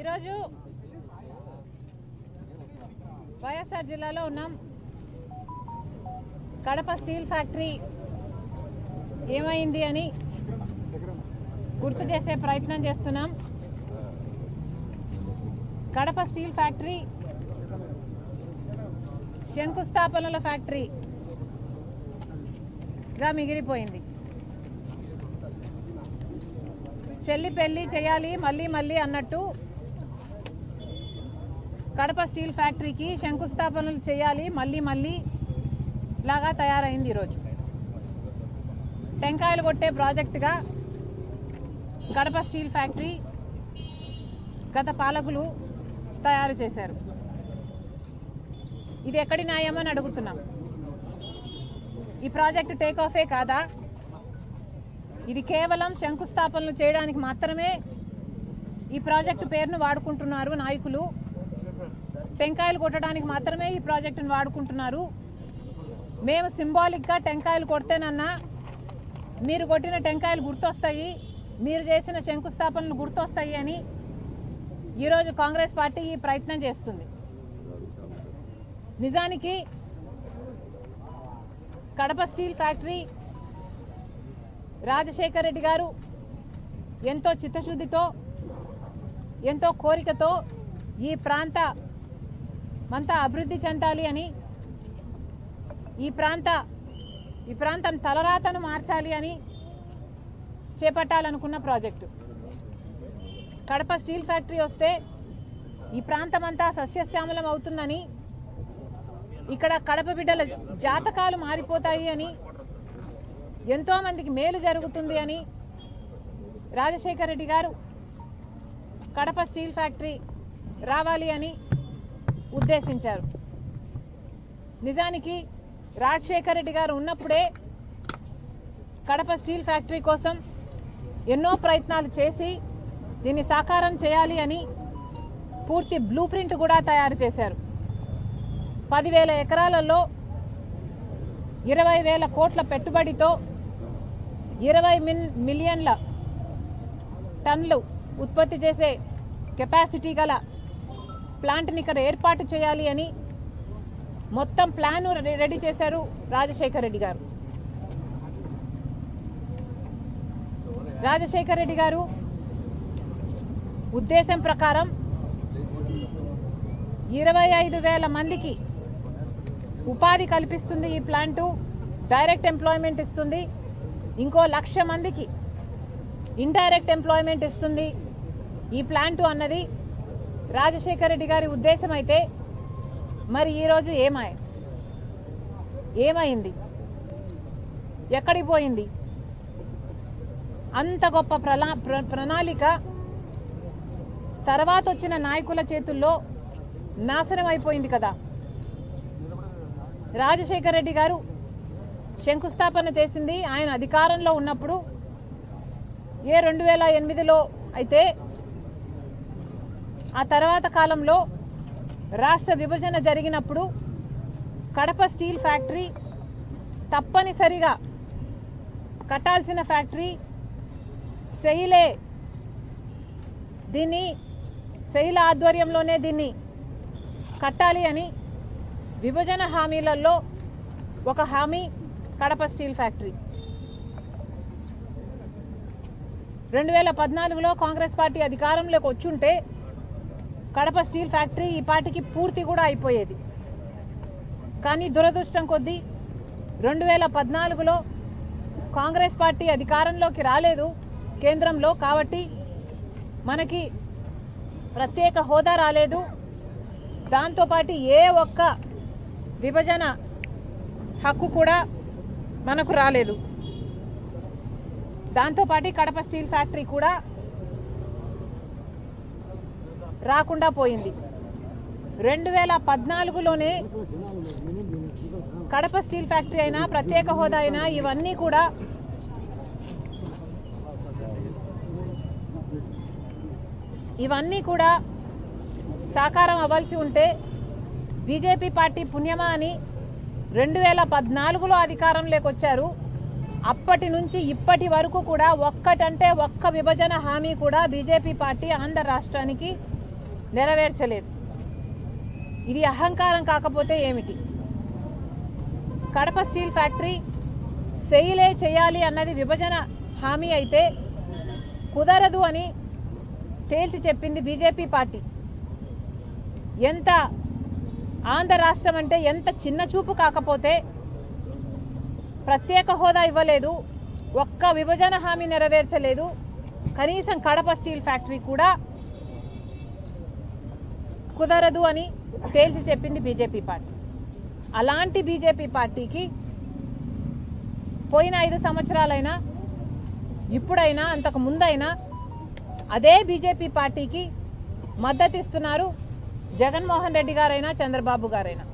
ఈరోజు వైఎస్ఆర్ జిల్లాలో ఉన్నాం. కడప స్టీల్ ఫ్యాక్టరీ ఏమైంది అని గుర్తు చేసే ప్రయత్నం చేస్తున్నాం. కడప స్టీల్ ఫ్యాక్టరీ శంకుస్థాపనల ఫ్యాక్టరీగా మిగిలిపోయింది. చెల్లి పెళ్ళి చేయాలి మళ్ళీ మళ్ళీ అన్నట్టు కడప స్టీల్ ఫ్యాక్టరీకి శంకుస్థాపనలు చేయాలి మళ్ళీ మళ్ళీ లాగా తయారైంది ఈరోజు. టెంకాయలు కొట్టే ప్రాజెక్టుగా కడప స్టీల్ ఫ్యాక్టరీ గత పాలకులు తయారు చేశారు. ఇది ఎక్కడి న్యాయమని అడుగుతున్నాం. ఈ ప్రాజెక్టు టేక్ ఆఫే కాదా? ఇది కేవలం శంకుస్థాపనలు చేయడానికి మాత్రమే ఈ ప్రాజెక్టు పేరును వాడుకుంటున్నారు నాయకులు. టెంకాయలు కొట్టడానికి మాత్రమే ఈ ప్రాజెక్టును వాడుకుంటున్నారు. మేము సింబాలిక్గా టెంకాయలు కొడితేనన్నా మీరు కొట్టిన టెంకాయలు గుర్తొస్తాయి మీరు చేసిన శంకుస్థాపనలు గుర్తొస్తాయి అని ఈరోజు కాంగ్రెస్ పార్టీ ఈ ప్రయత్నం చేస్తుంది. నిజానికి కడప స్టీల్ ఫ్యాక్టరీ రాజశేఖర్ రెడ్డి గారు ఎంతో చిత్తశుద్ధితో ఎంతో కోరికతో ఈ ప్రాంత మంతా అభివృద్ధి చెందాలి అని ఈ ప్రాంత ఈ ప్రాంతం తలరాతను మార్చాలి అని చేపట్టాలనుకున్న ప్రాజెక్టు. కడప స్టీల్ ఫ్యాక్టరీ వస్తే ఈ ప్రాంతం అంతా సస్యశ్యామలం అవుతుందని ఇక్కడ కడప బిడ్డల జాతకాలు మారిపోతాయి అని ఎంతోమందికి మేలు జరుగుతుంది అని రాజశేఖర రెడ్డి గారు కడప స్టీల్ ఫ్యాక్టరీ రావాలి అని ఉద్దేశించారు. నిజానికి రాజశేఖర్ రెడ్డి గారు ఉన్నప్పుడే కడప స్టీల్ ఫ్యాక్టరీ కోసం ఎన్నో ప్రయత్నాలు చేసి దీన్ని సాకారం చేయాలి అని పూర్తి బ్లూ ప్రింట్ కూడా తయారు చేశారు. పదివేల ఎకరాలలో ఇరవై వేల కోట్ల పెట్టుబడితో ఇరవై మిన్ మిలియన్ల టన్లు ఉత్పత్తి చేసే కెపాసిటీ గల ప్లాంట్ని ఇక్కడ ఏర్పాటు చేయాలి అని మొత్తం ప్లాన్ రెడీ చేశారు రాజశేఖర్ రెడ్డి గారు. రాజశేఖర్ రెడ్డి గారు ఉద్దేశం ప్రకారం ఇరవై ఐదు వేల మందికి ఉపాధి కల్పిస్తుంది ఈ ప్లాంటు డైరెక్ట్ ఎంప్లాయ్మెంట్ ఇస్తుంది ఇంకో లక్ష మందికి ఇండైరెక్ట్ ఎంప్లాయ్మెంట్ ఇస్తుంది ఈ ప్లాంటు అన్నది రాజశేఖర రెడ్డి గారి ఉద్దేశం అయితే మరి ఈరోజు ఏమై ఏమైంది? ఎక్కడికి పోయింది? అంత గొప్ప ప్రలా ప్ర- ప్రణాళిక తర్వాత వచ్చిన నాయకుల చేతుల్లో నాశనం అయిపోయింది కదా. రాజశేఖర రెడ్డి గారు శంకుస్థాపన చేసింది ఆయన అధికారంలో ఉన్నప్పుడు ఏ రెండు వేల ఎనిమిదిలో అయితే ఆ తర్వాత కాలంలో రాష్ట్ర విభజన జరిగినప్పుడు కడప స్టీల్ ఫ్యాక్టరీ తప్పనిసరిగా కట్టాల్సిన ఫ్యాక్టరీ సెయిలే దీన్ని సెయిల ఆధ్వర్యంలోనే దీన్ని కట్టాలి అని విభజన హామీలలో ఒక హామీ కడప స్టీల్ ఫ్యాక్టరీ. రెండు వేల పద్నాలుగులో కాంగ్రెస్ పార్టీ అధికారంలోకి వచ్చుంటే కడప స్టీల్ ఫ్యాక్టరీ ఈ పార్టీకి పూర్తి కూడా అయిపోయేది. కానీ దురదృష్టం కొద్దీ రెండు వేల పద్నాలుగులో కాంగ్రెస్ పార్టీ అధికారంలోకి రాలేదు కేంద్రంలో కాబట్టి మనకి ప్రత్యేక హోదా రాలేదు. దాంతోపాటు ఏ ఒక్క విభజన హక్కు కూడా మనకు రాలేదు. దాంతోపాటు కడప స్టీల్ ఫ్యాక్టరీ కూడా రాకుండా పోయింది. రెండు వేల పద్నాలుగులోనే కడప స్టీల్ ఫ్యాక్టరీ అయినా ప్రత్యేక హోదా అయినా ఇవన్నీ కూడా ఇవన్నీ కూడా సాకారం అవ్వాల్సి ఉంటే బీజేపీ పార్టీ పుణ్యమా అని రెండు వేల పద్నాలుగులో అధికారంలోకి వచ్చారు. అప్పటి నుంచి ఇప్పటి వరకు కూడా ఒక్కటంటే ఒక్క విభజన హామీ కూడా బీజేపీ పార్టీ ఆంధ్ర రాష్ట్రానికి నెరవేర్చలేదు. ఇది అహంకారం కాకపోతే ఏమిటి? కడప స్టీల్ ఫ్యాక్టరీ సెయిలే చేయాలి అన్నది విభజన హామీ అయితే కుదరదు అని తేల్చి చెప్పింది బీజేపీ పార్టీ. ఎంత ఆంధ్ర రాష్ట్రం అంటే ఎంత చిన్న చూపు కాకపోతే ప్రత్యేక హోదా ఇవ్వలేదు ఒక్క విభజన హామీ నెరవేర్చలేదు. కనీసం కడప స్టీల్ ఫ్యాక్టరీ కూడా కుదరదు అని తేల్చి చెప్పింది బీజేపీ పార్టీ. అలాంటి బీజేపీ పార్టీకి పోయిన ఐదు సంవత్సరాలైనా ఇప్పుడైనా అంతకు ముందైనా అదే బీజేపీ పార్టీకి మద్దతు ఇస్తున్నారు జగన్మోహన్ రెడ్డి గారైనా చంద్రబాబు గారైనా.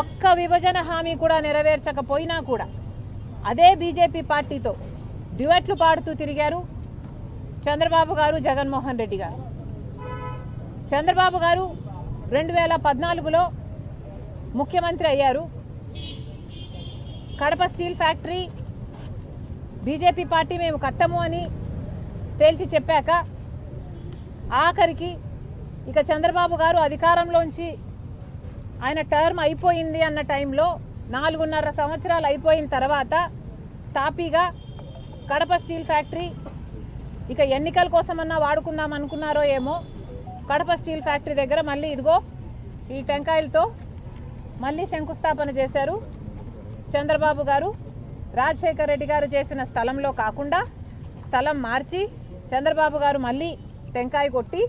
ఒక్క విభజన హామీ కూడా నెరవేర్చకపోయినా కూడా అదే బీజేపీ పార్టీతో డ్యూయట్లు పాడుతూ తిరిగారు చంద్రబాబు గారు జగన్మోహన్ రెడ్డి గారు. చంద్రబాబు గారు రెండు వేల పద్నాలుగులో ముఖ్యమంత్రి అయ్యారు. Kadapa steel factory BJP party మేము కట్టము అని తేల్చి చెప్పాక ఆఖరికి ఇక చంద్రబాబు గారు అధికారంలోంచి ఆయన టర్మ్ అయిపోయింది అన్న టైంలో నాలుగున్నర సంవత్సరాలు అయిపోయిన తర్వాత తాపీగా కడప స్టీల్ ఫ్యాక్టరీ ఇక ఎన్నికల కోసమన్నా వాడుకుందాం అనుకున్నారో ఏమో కడప స్టీల్ ఫ్యాక్టరీ దగ్గర మళ్ళీ ఇదిగో ఈ టెంకాయలతో మళ్ళీ శంకుస్థాపన చేశారు. చంద్రబాబు గారు రాజశేఖర్ రెడ్డి గారు చేసిన స్థలంలో కాకుండా స్థలం మార్చి చంద్రబాబు గారు మళ్ళీ టెంకాయ కొట్టి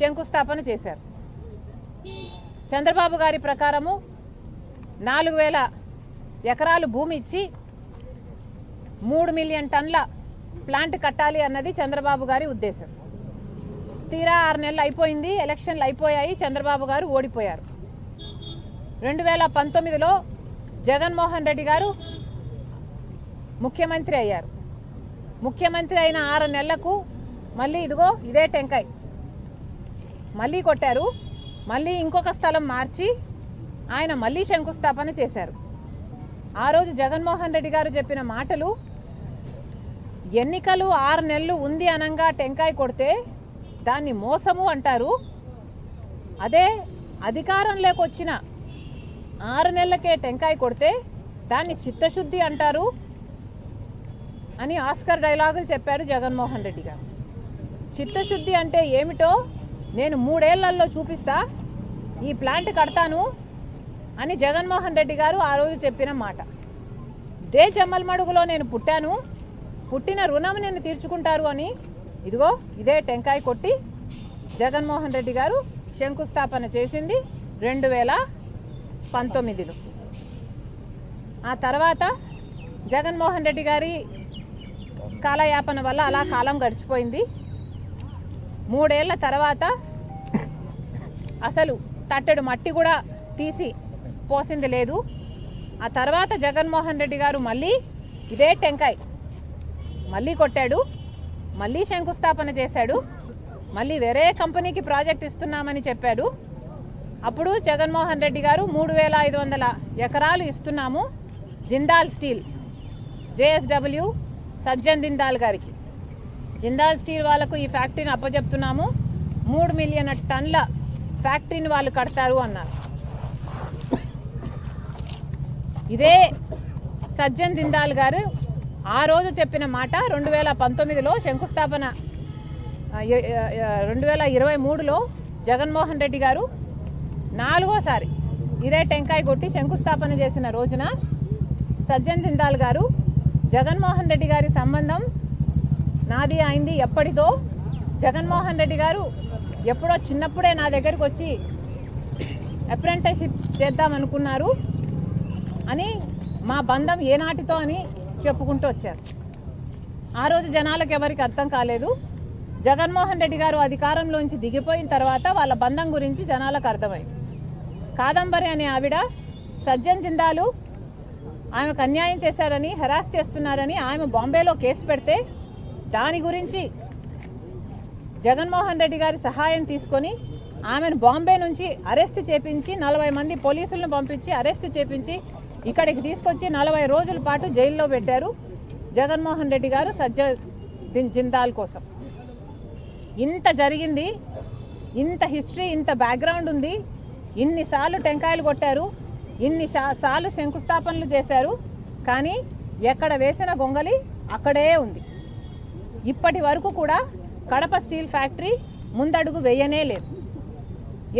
శంకుస్థాపన చేశారు. చంద్రబాబు గారి ప్రకారము నాలుగు వేల ఎకరాలు భూమి ఇచ్చి మూడు మిలియన్ టన్ల ప్లాంట్ కట్టాలి అన్నది చంద్రబాబు గారి ఉద్దేశం. తీరా ఆరు నెలలు అయిపోయింది ఎలక్షన్లు అయిపోయాయి చంద్రబాబు గారు ఓడిపోయారు. రెండు వేల పంతొమ్మిదిలో జగన్మోహన్ రెడ్డి గారు ముఖ్యమంత్రి అయ్యారు. ముఖ్యమంత్రి అయిన ఆరు నెలలకు మళ్ళీ ఇదిగో ఇదే టెంకాయ్. మళ్ళీ కొట్టారు మళ్ళీ ఇంకొక స్థలం మార్చి ఆయన మళ్ళీ శంకుస్థాపన చేశారు. ఆ రోజు జగన్మోహన్ రెడ్డి గారు చెప్పిన మాటలు ఎన్నికలు ఆరు నెలలు ఉంది అనంగా టెంకాయ కొడితే దాన్ని మోసము అంటారు. అదే అధికారంలోకి వచ్చిన ఆరు నెలలకే టెంకాయ కొడితే దాన్ని చిత్తశుద్ధి అంటారు అని ఆస్కర్ డైలాగులు చెప్పారు జగన్మోహన్ రెడ్డి గారు. చిత్తశుద్ధి అంటే ఏమిటో నేను మూడేళ్ళలో చూపిస్తా ఈ ప్లాంట్ కడతాను అని జగన్మోహన్ రెడ్డి గారు ఆ రోజు చెప్పిన మాట. దే చెమ్మల్మడుగులో నేను పుట్టాను పుట్టిన రుణం నేను తీర్చుకుంటారు అని ఇదిగో ఇదే టెంకాయ కొట్టి జగన్మోహన్ రెడ్డి గారు శంకుస్థాపన చేసింది రెండు వేల పంతొమ్మిదిలో. ఆ తర్వాత జగన్మోహన్ రెడ్డి గారి కాలయాపన వల్ల అలా కాలం గడిచిపోయింది. మూడేళ్ళ తర్వాత అసలు తట్టెడు మట్టి కూడా తీసి పోసింది లేదు. ఆ తర్వాత జగన్మోహన్ రెడ్డి గారు మళ్ళీ ఇదే టెంకాయ్ మళ్ళీ కొట్టాడు. మళ్ళీ శంకుస్థాపన చేశాడు. మళ్ళీ వేరే కంపెనీకి ప్రాజెక్ట్ ఇస్తున్నామని చెప్పాడు. అప్పుడు జగన్మోహన్ రెడ్డి గారు మూడు వేల ఐదు వందల ఎకరాలు ఇస్తున్నాము జిందాల్ స్టీల్ జేఎస్డబ్ల్యూ సజ్జన్ దిందాల్ గారికి. జిందాల్ స్టీల్ వాళ్ళకు ఈ ఫ్యాక్టరీని అప్పజెప్తున్నాము. మూడు మిలియన్ టన్ల ఫ్యాక్టరీని వాళ్ళు కడతారు అన్నారు. ఇదే సజ్జన్ దిందాల్ గారు ఆ రోజు చెప్పిన మాట రెండు వేల పంతొమ్మిదిలో శంకుస్థాపన రెండు వేల ఇరవై మూడులో జగన్మోహన్ రెడ్డి గారు నాలుగోసారి ఇదే టెంకాయ కొట్టి శంకుస్థాపన చేసిన రోజున సజ్జన్ దిందాల్ గారు జగన్మోహన్ రెడ్డి గారి సంబంధం నాది అయింది ఎప్పటిదో జగన్మోహన్ రెడ్డి గారు ఎప్పుడో చిన్నప్పుడే నా దగ్గరికి వచ్చి అప్రెంటిస్షిప్ చేద్దామనుకున్నారు అని మా బంధం ఏనాటితో అని చెప్పుకుంటూ వచ్చారు. ఆ రోజు జనాలకు ఎవరికి అర్థం కాలేదు. జగన్మోహన్ రెడ్డి గారు అధికారంలోంచి దిగిపోయిన తర్వాత వాళ్ళ బంధం గురించి జనాలకు అర్థమైంది. కాదంబరి అనే ఆవిడ సజ్జన్ జిందాలు ఆమెకు అన్యాయం చేశారని హెరాస్ చేస్తున్నారని ఆమె బాంబేలో కేసు పెడితే దాని గురించి జగన్మోహన్ రెడ్డి గారి సహాయం తీసుకొని ఆమెను బాంబే నుంచి అరెస్ట్ చేపించి నలభై మంది పోలీసులను పంపించి అరెస్ట్ చేపించి ఇక్కడికి తీసుకొచ్చి నలభై రోజుల పాటు జైల్లో పెట్టారు జగన్మోహన్ రెడ్డి గారు సజ్జ జిందాల్ కోసం. ఇంత జరిగింది ఇంత హిస్టరీ ఇంత బ్యాక్గ్రౌండ్ ఉంది ఇన్నిసార్లు టెంకాయలు కొట్టారు ఇన్ని సార్లు శంకుస్థాపనలు చేశారు కానీ ఎక్కడ వేసిన గొంగలి అక్కడే ఉంది. ఇప్పటి వరకు కూడా కడప స్టీల్ ఫ్యాక్టరీ ముందడుగు వేయనే లేదు.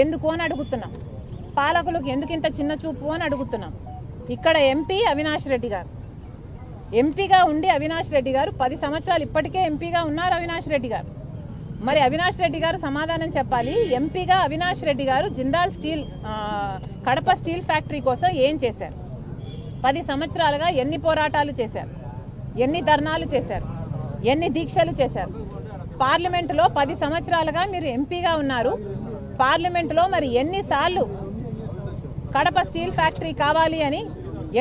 ఎందుకు అని అడుగుతున్నాం. పాలకులకు ఎందుకు ఇంత చిన్న చూపు అని అడుగుతున్నాం. ఇక్కడ ఎంపీ అవినాష్ రెడ్డి గారు. ఎంపీగా ఉండి అవినాష్ రెడ్డి గారు పది సంవత్సరాలు ఇప్పటికే ఎంపీగా ఉన్నారు అవినాష్ రెడ్డి గారు. మరి అవినాష్ రెడ్డి గారు సమాధానం చెప్పాలి. ఎంపీగా అవినాష్ రెడ్డి గారు Jindal steel Kadapa steel factory కోసం ఏం చేశారు? పది సంవత్సరాలుగా ఎన్ని పోరాటాలు చేశారు? ఎన్ని ధర్నాలు చేశారు? ఎన్ని దీక్షలు చేశారు? పార్లమెంటులో పది సంవత్సరాలుగా మీరు ఎంపీగా ఉన్నారు. పార్లమెంటులో మరి ఎన్నిసార్లు కడప స్టీల్ ఫ్యాక్టరీ కావాలి అని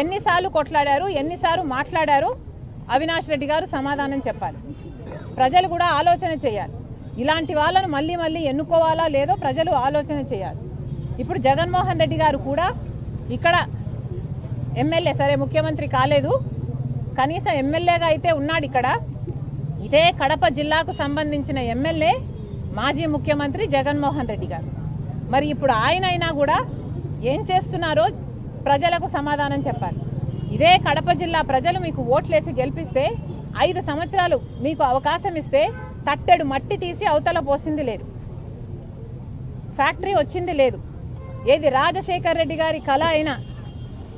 ఎన్నిసార్లు కొట్లాడారు ఎన్నిసార్లు మాట్లాడారు? అవినాష్ రెడ్డి గారు సమాధానం చెప్పాలి. ప్రజలు కూడా ఆలోచన చేయాలి. ఇలాంటి వాళ్ళను మళ్ళీ మళ్ళీ ఎన్నుకోవాలా లేదో ప్రజలు ఆలోచన చేయాలి. ఇప్పుడు జగన్మోహన్ రెడ్డి గారు కూడా ఇక్కడ ఎమ్మెల్యే సరే ముఖ్యమంత్రి కాలేదు. కనీసం ఎమ్మెల్యేగా అయితే ఉన్నాడు ఇక్కడ. ఇదే కడప జిల్లాకు సంబంధించిన ఎమ్మెల్యే మాజీ ముఖ్యమంత్రి జగన్మోహన్ రెడ్డి గారు. మరి ఇప్పుడు ఆయన అయినా కూడా ఏం చేస్తున్నారో ప్రజలకు సమాధానం చెప్పాలి. ఇదే కడప జిల్లా ప్రజలు మీకు ఓట్లేసి గెలిపిస్తే ఐదు సంవత్సరాలు మీకు అవకాశం ఇస్తే తట్టెడు మట్టి తీసి అవతల పోసింది లేదు. ఫ్యాక్టరీ వచ్చింది లేదు. ఏది రాజశేఖర్ రెడ్డి గారి కళ అయిన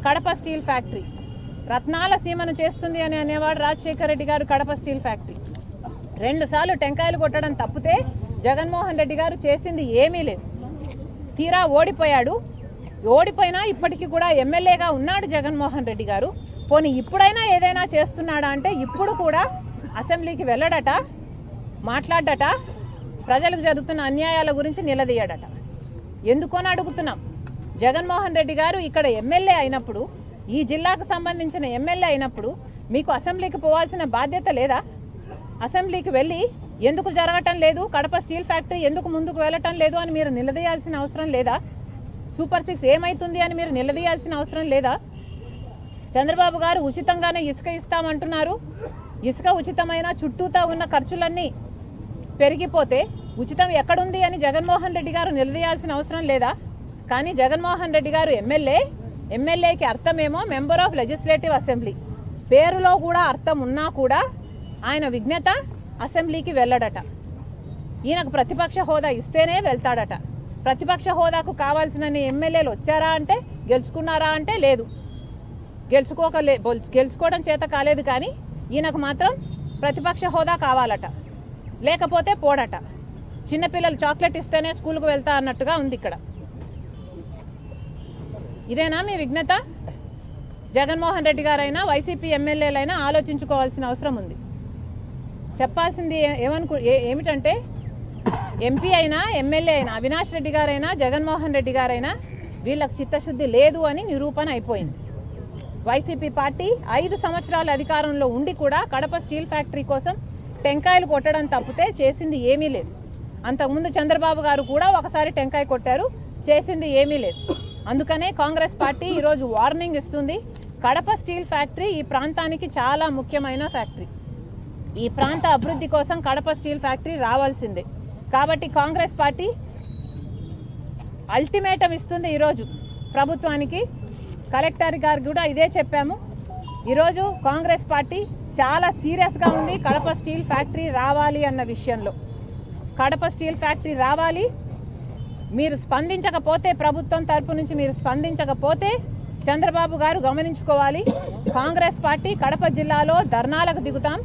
కడప స్టీల్ ఫ్యాక్టరీ. రత్నాల సీమను చేస్తుంది అని అనేవాడు రాజశేఖర్ రెడ్డి గారు కడప స్టీల్ ఫ్యాక్టరీ. రెండు సార్లు టెంకాయలు కొట్టడం తప్పితే జగన్మోహన్ రెడ్డి గారు చేసింది ఏమీ లేదు. తీరా ఓడిపోయాడు. ఓడిపోయినా ఇప్పటికీ కూడా ఎమ్మెల్యేగా ఉన్నాడు జగన్మోహన్ రెడ్డి గారు. పోనీ ఇప్పుడైనా ఏదైనా చేస్తున్నాడా అంటే ఇప్పుడు కూడా అసెంబ్లీకి వెళ్ళడట మాట్లాడట ప్రజలకు జరుగుతున్న అన్యాయాల గురించి నిలదీయడట. ఎందుకని అడుగుతున్నాం? జగన్మోహన్ రెడ్డి గారు ఇక్కడ ఎమ్మెల్యే అయినప్పుడు ఈ జిల్లాకు సంబంధించిన ఎమ్మెల్యే అయినప్పుడు మీకు అసెంబ్లీకి పోవాల్సిన బాధ్యత లేదా? అసెంబ్లీకి వెళ్ళి ఎందుకు జరగటం లేదు? కడప స్టీల్ ఫ్యాక్టరీ ఎందుకు ముందుకు వెళ్ళటం లేదు అని మీరు నిలదీయాల్సిన అవసరం లేదా? సూపర్ సిక్స్ ఏమైతుంది అని మీరు నిలదీయాల్సిన అవసరం లేదా? చంద్రబాబు గారు ఉచితంగానే ఇసుక ఇస్తామంటున్నారు. ఇసుక ఉచితమైన చుట్టూతా ఉన్న ఖర్చులన్నీ పెరిగిపోతే ఉచితం ఎక్కడుంది అని జగన్మోహన్ రెడ్డి గారు నిలదీయాల్సిన అవసరం లేదా? కానీ జగన్మోహన్ రెడ్డి గారు ఎమ్మెల్యే ఎమ్మెల్యేకి అర్థమేమో మెంబర్ ఆఫ్ లెజిస్లేటివ్ అసెంబ్లీ. పేరులో కూడా అర్థం ఉన్నా కూడా ఆయన విజ్ఞత అసెంబ్లీకి వెళ్ళడట. ఈయనకు ప్రతిపక్ష హోదా ఇస్తేనే వెళ్తాడట. ప్రతిపక్ష హోదాకు కావాల్సిన ఎమ్మెల్యేలు వచ్చారా అంటే గెలుచుకున్నారా అంటే లేదు. గెలుచుకోక గెలుచుకోవడం చేత కాలేదు కానీ ఈయనకు మాత్రం ప్రతిపక్ష హోదా కావాలట. లేకపోతే పోడట. చిన్నపిల్లలు చాక్లెట్ ఇస్తేనే స్కూల్కు వెళ్తా అన్నట్టుగా ఉంది ఇక్కడ. ఇదేనా మీ విఘ్నత? జగన్మోహన్ రెడ్డి గారైనా వైసీపీ ఎమ్మెల్యేలైనా ఆలోచించుకోవాల్సిన అవసరం ఉంది. చెప్పాల్సింది ఏమనుకు ఏ- ఏమిటంటే ఎంపీ అయినా ఎమ్మెల్యే అయినా అవినాష్ రెడ్డి గారైనా జగన్మోహన్ రెడ్డి గారైనా వీళ్ళకి చిత్తశుద్ధి లేదు అని నిరూపణ అయిపోయింది. వైసీపీ పార్టీ ఐదు సంవత్సరాల అధికారంలో ఉండి కూడా కడప స్టీల్ ఫ్యాక్టరీ కోసం టెంకాయలు కొట్టడం తప్పితే చేసింది ఏమీ లేదు. అంతకుముందు చంద్రబాబు గారు కూడా ఒకసారి టెంకాయ కొట్టారు చేసింది ఏమీ లేదు. అందుకనే కాంగ్రెస్ పార్టీ ఈరోజు వార్నింగ్ ఇస్తుంది కడప స్టీల్ ఫ్యాక్టరీ ఈ ప్రాంతానికి చాలా ముఖ్యమైన ఫ్యాక్టరీ. ఈ ప్రాంత అభివృద్ధి కోసం కడప స్టీల్ ఫ్యాక్టరీ రావాల్సిందే. కాబట్టి కాంగ్రెస్ పార్టీ అల్టిమేటం ఇస్తుంది ఈరోజు ప్రభుత్వానికి. కలెక్టర్ గారికి కూడా ఇదే చెప్పాము. ఈరోజు కాంగ్రెస్ పార్టీ చాలా సీరియస్గా ఉంది. కడప స్టీల్ ఫ్యాక్టరీ రావాలి అన్న విషయంలో. కడప స్టీల్ ఫ్యాక్టరీ రావాలి. మీరు స్పందించకపోతే ప్రభుత్వం తరపు నుంచి మీరు స్పందించకపోతే చంద్రబాబు గారు గమనించుకోవాలి. కాంగ్రెస్ పార్టీ కడప జిల్లాలో ధర్నాలకు దిగుతాం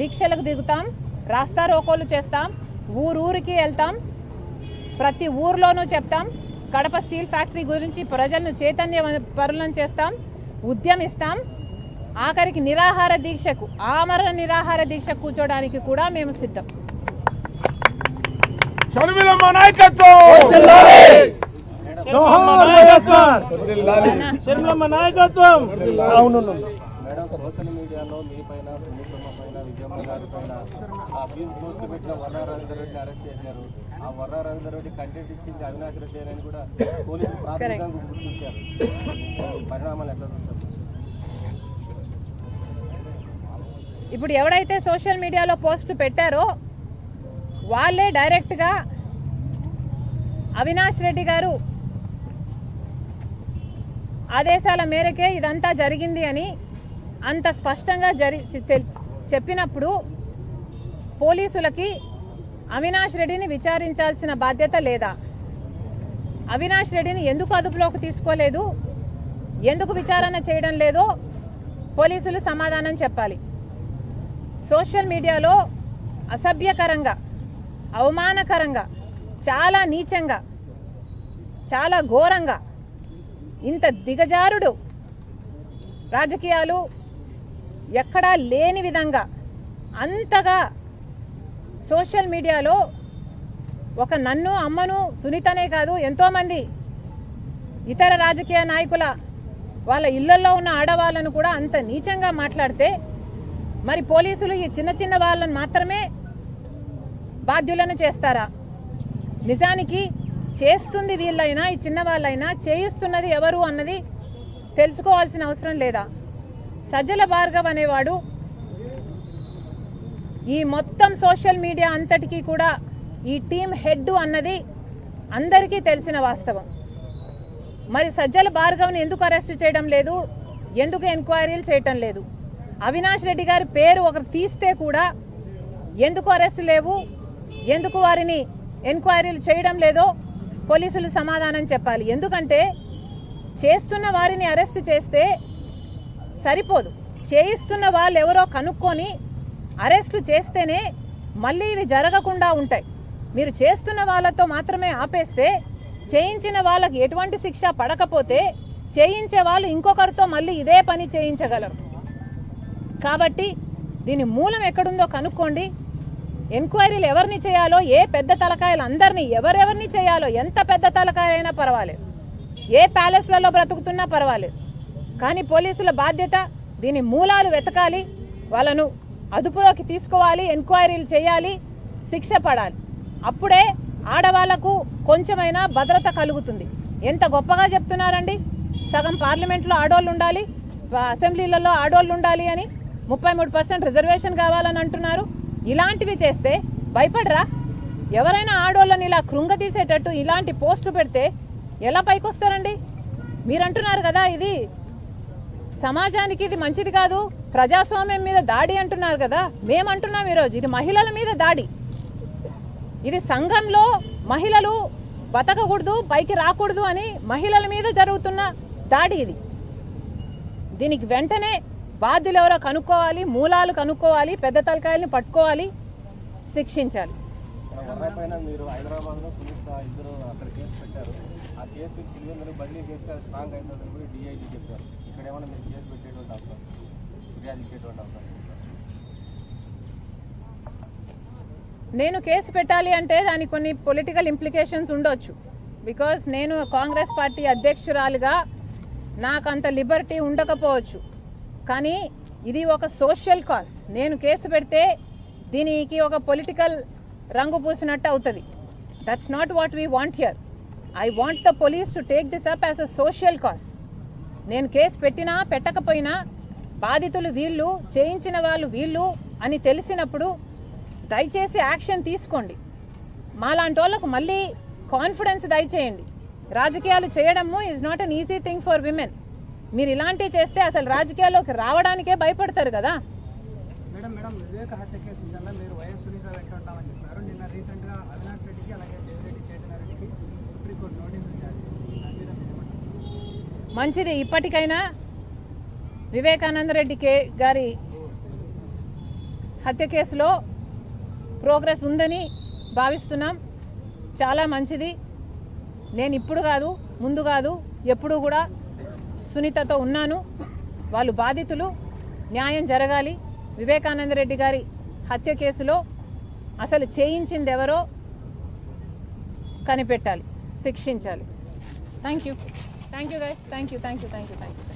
దీక్షలకు దిగుతాం రాస్తా రోకోలు చేస్తాం. ఊరూరికి వెళ్తాం ప్రతి ఊర్లోనూ చెప్తాం కడప స్టీల్ ఫ్యాక్టరీ గురించి ప్రజలను చైతన్య పరులను చేస్తాం ఉద్యమిస్తాం ఆఖరికి నిరాహార దీక్షకు ఆమరణ నిరాహార దీక్ష కూర్చోడానికి కూడా మేము సిద్ధం నాయకత్వం జోహార్ వైఎస్ఆర్ శర్మలమ్మ నాయకత్వం అవును మేడం సోషల్ మీడియాలో మీ పైన సునీతమ్మ పైన విజయమ్మ గారి పైన ఆ ఫీజు పోస్టులు పెట్టిన వర్ర రవీందర్ రెడ్డిని అరెస్ట్ చేశారు. ఆ వర్ర రవీందర్ రెడ్డి కంటెంట్ ఇచ్చింది అవినాష్ రెడ్డి అని కూడా పోలీసులు ప్రాథమికంగా గుర్తించారు. ఈ పరిణామాలు ఎట్లా చూస్తారు? ఇప్పుడు ఎవడైతే సోషల్ మీడియాలో పోస్టులు పెట్టారో వాళ్ళే డైరెక్ట్గా అవినాష్ రెడ్డి గారు ఆదేశాల మేరకే ఇదంతా జరిగింది అని అంత స్పష్టంగా జరి చెప్పినప్పుడు పోలీసులకి అవినాష్ రెడ్డిని విచారించాల్సిన బాధ్యత లేదా? అవినాష్ రెడ్డిని ఎందుకు అదుపులోకి తీసుకోలేదు? ఎందుకు విచారణ చేయడం లేదో పోలీసులు సమాధానం చెప్పాలి. సోషల్ మీడియాలో అసభ్యకరంగా అవమానకరంగా చాలా నీచంగా చాలా ఘోరంగా ఇంత దిగజారుడు రాజకీయాలు ఎక్కడా లేని విధంగా అంతగా సోషల్ మీడియాలో ఒక నన్ను అమ్మను సునీతనే కాదు ఎంతోమంది ఇతర రాజకీయ నాయకుల వాళ్ళ ఇళ్ళలో ఉన్న ఆడవాళ్ళను కూడా అంత నీచంగా మాట్లాడితే మరి పోలీసులు ఈ చిన్న చిన్న వాళ్ళను మాత్రమే బాధ్యులను చేస్తారా? నిజానికి చేస్తుంది వీళ్ళైనా ఈ చిన్న వాళ్ళైనా చేయిస్తున్నది ఎవరు అన్నది తెలుసుకోవాల్సిన అవసరం లేదా? సజ్జల భార్గవ్ అనేవాడు ఈ మొత్తం సోషల్ మీడియా అంతటికీ కూడా ఈ టీం హెడ్ అన్నది అందరికీ తెలిసిన వాస్తవం. మరి సజ్జల భార్గవ్ని ఎందుకు అరెస్ట్ చేయడం లేదు? ఎందుకు ఎంక్వైరీలు చేయటం లేదు? అవినాష్ రెడ్డి గారి పేరు ఒకరు తీస్తే కూడా ఎందుకు అరెస్ట్ లేవు? ఎందుకు వారిని ఎంక్వైరీలు చేయడం లేదో పోలీసులు సమాధానం చెప్పాలి. ఎందుకంటే చేస్తున్న వారిని అరెస్ట్ చేస్తే సరిపోదు. చేయిస్తున్న వాళ్ళు ఎవరో కనుక్కొని అరెస్టులు చేస్తేనే మళ్ళీ ఇవి జరగకుండా ఉంటాయి. మీరు చేస్తున్న వాళ్ళతో మాత్రమే ఆపేస్తే చేయించిన వాళ్ళకి ఎటువంటి శిక్ష పడకపోతే చేయించే వాళ్ళు ఇంకొకరితో మళ్ళీ ఇదే పని చేయించగలరు. కాబట్టి దీని మూలం ఎక్కడుందో కనుక్కోండి. ఎంక్వైరీలు ఎవరిని చేయాలో ఏ పెద్ద తలకాయలు అందరినీ ఎవరెవరిని చేయాలో ఎంత పెద్ద తలకాయలైనా పర్వాలేదు. ఏ ప్యాలెస్లలో బ్రతుకుతున్నా పర్వాలేదు. కానీ పోలీసుల బాధ్యత దీని మూలాలు వెతకాలి వాళ్ళను అదుపులోకి తీసుకోవాలి ఎంక్వైరీలు చేయాలి శిక్ష పడాలి. అప్పుడే ఆడవాళ్ళకు కొంచెమైనా భద్రత కలుగుతుంది. ఎంత గొప్పగా చెప్తున్నారండి? సగం పార్లమెంట్లో ఆడోళ్ళు ఉండాలి అసెంబ్లీలలో ఆడోళ్ళు ఉండాలి అని ముప్పై మూడు పర్సెంట్ రిజర్వేషన్ కావాలని అంటున్నారు. ఇలాంటివి చేస్తే భయపడరా? ఎవరైనా ఆడోళ్ళని ఇలా కృంగతీసేటట్టు ఇలాంటి పోస్టులు పెడితే ఎలా పైకొస్తారండి? మీరు అంటున్నారు కదా ఇది సమాజానికి ఇది మంచిది కాదు. ప్రజాస్వామ్యం మీద దాడి అంటున్నారు కదా. మేమంటున్నాం ఈరోజు. ఇది మహిళల మీద దాడి. ఇది సంఘంలో మహిళలు బతకకూడదు పైకి రాకూడదు అని మహిళల మీద జరుగుతున్న దాడి ఇది. దీనికి వెంటనే బాధ్యులు ఎవరో కనుక్కోవాలి మూలాలు కనుక్కోవాలి పెద్ద తలకాయల్ని పట్టుకోవాలి శిక్షించాలి. మీరు ఇద్దరు అక్కడ కేసు పెట్టారు. కేసు పిల్లలు బదిలీ చేస్తే స్ట్రాంగ్ అవుతుందని కూడా డిఐజీ చెప్పారు. ఇక్కడ ఏమైనా మీరు కేసు పెట్టేటువంటి అవసరం ఫిర్యాదు ఇచ్చేటువంటి అవసరం నేను కేసు పెట్టాలి అంటే దానికి కొన్ని పొలిటికల్ ఇంప్లికేషన్స్ ఉండొచ్చు. బికాజ్ నేను కాంగ్రెస్ పార్టీ అధ్యక్షురాలుగా నాకు అంత లిబర్టీ ఉండకపోవచ్చు. కానీ ఇది ఒక సోషల్ కాజ్ నేను కేసు పెడితే దీనికి ఒక పొలిటికల్ రంగు పూసినట్టు అవుతుంది. That's not what we want here I want the police to take this up as a social cause నేను కేసు పెట్టినా పెట్టకపోయినా బాధితులు వీళ్ళు చేయించిన వాళ్ళు వీళ్ళు అని తెలిసినప్పుడు దయచేసి యాక్షన్ తీసుకోండి. మాలాంటి వాళ్ళకు మళ్ళీ కాన్ఫిడెన్స్ దయచేయండి. రాజకీయాలు చేయడము is not an easy thing for women మీరు ఇలాంటివి చేస్తే అసలు రాజకీయాల్లోకి రావడానికే భయపడతారు కదా మేడం మేడం వివేక హత్య కేసు విషయంలో మీరు వైఎస్ సునీత వెంట ఉంటామని చెప్పారు నిన్న రీసెంట్గా అవినాష్ రెడ్డికి అలాగే జయరెడ్డి చైతన్య రెడ్డికి సుప్రీంకోర్టు నోటీస్ ఇచ్చారు దాని మీద మీరు ఏమంటారు? మంచిది. ఇప్పటికైనా వివేకానంద రెడ్డి కే గారి హత్య కేసులో ప్రోగ్రెస్ ఉందని భావిస్తున్నాం. చాలా మంచిది. నేను ఇప్పుడు కాదు ముందు కాదు ఎప్పుడు కూడా సునీతతో ఉన్నాను. వాళ్ళు బాధితులు. న్యాయం జరగాలి. వివేకానంద రెడ్డి గారి హత్య కేసులో అసలు చేయించింది ఎవరో కనిపెట్టాలి శిక్షించాలి. Thank you Thank you guys. Thank you. Thank you. Thank you. Thank you.